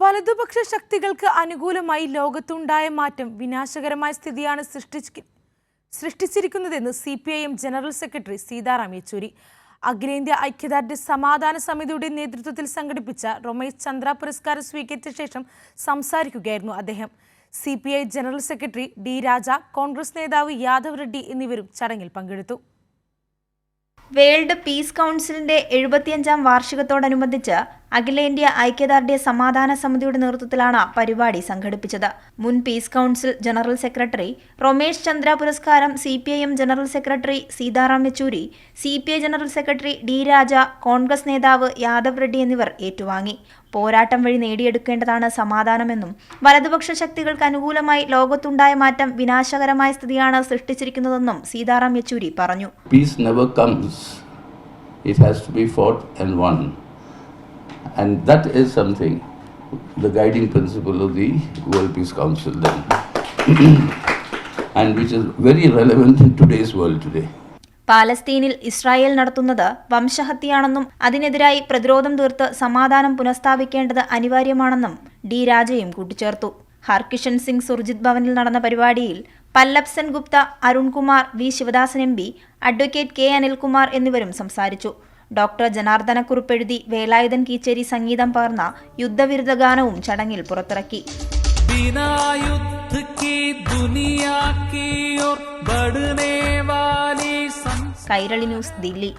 വലതുപക്ഷ ശക്തികൾക്ക് അനുകൂലമായി ലോകത്തുണ്ടായ മാറ്റം വിനാശകരമായ സ്ഥിതിയാണ് സൃഷ്ടിച്ച് സൃഷ്ടിച്ചിരിക്കുന്നതെന്ന് C P I M general secretary Sitaram Yechury. അഖിലേന്ത്യാ ഐക്യദാർഢ്യ സമാധാന സമിതിയുടെ നേതൃത്വത്തിൽ സംഘടിപ്പിച്ച റൊമേഷ് ചന്ദ്ര പുരസ്കാരം സ്വീകരിച്ച ശേഷം സംസാരിക്കുകയായിരുന്നു അദ്ദേഹം. C P I general secretary D Raja Congress നേതാവ് യാദവ് റെഡ്ഡി എന്നിവരും ചടങ്ങിൽ പങ്കെടുത്തു. വേൾഡ് പീസ് കൗൺസിലിന്റെ എഴുപത്തിയഞ്ചാം വാർഷികത്തോടനുബന്ധിച്ച് അഖിലേന്ത്യാ ഐക്യദാർഢ്യ സമാധാന സമിതിയുടെ നേതൃത്വത്തിലാണ് പരിപാടി സംഘടിപ്പിച്ചത്. മുൻ peace council general secretary Romesh Chandra പുരസ്കാരം C general secretary Sitaram Yechury C general secretary D Raja Congress നേതാവ് യാദവ് റെഡ്ഡി എന്നിവർ ഏറ്റുവാങ്ങി. പോരാട്ടം വഴി നേടിയെടുക്കേണ്ടതാണ് സമാധാനമെന്നും വലതുപക്ഷ ശക്തികൾക്ക് അനുകൂലമായി ലോകത്തുണ്ടായ മാറ്റം വിനാശകരമായ സ്ഥിതിയാണ് സൃഷ്ടിച്ചിരിക്കുന്നതെന്നും സീതാറാം യെച്ചൂരി പറഞ്ഞു. Peace never comes it has to be and won. And that is something, the guiding principle of the World Peace Council then. and which is very relevant in today's world today. പാലസ്തീനിൽ Israel നടത്തുന്നത് വംശഹത്യയാണെന്നും അതിനെതിരായി പ്രതിരോധം തീർത്ത് സമാധാനം പുനഃസ്ഥാപിക്കേണ്ടത് അനിവാര്യമാണെന്നും D രാജയും കൂട്ടിച്ചേർത്തു ഹർകിഷൻ സിംഗ് സുർജിത് ഭവനിൽ നടന്ന പരിപാടിയിൽ Pallab Sen Gupta Arunkumar V Sivadasan M P advocate K Anilkumar എന്നിവരും സംസാരിച്ചു ഡോക്ടർ ജനാർദ്ദനക്കുറിപ്പ് എഴുതി വേലായുധൻ കീച്ചേരി സംഗീതം പകർന്ന യുദ്ധവിരുദ്ധ ഗാനവും ചടങ്ങിൽ പുറത്തിറക്കി. കൈരളി ന്യൂസ് ദില്ലി.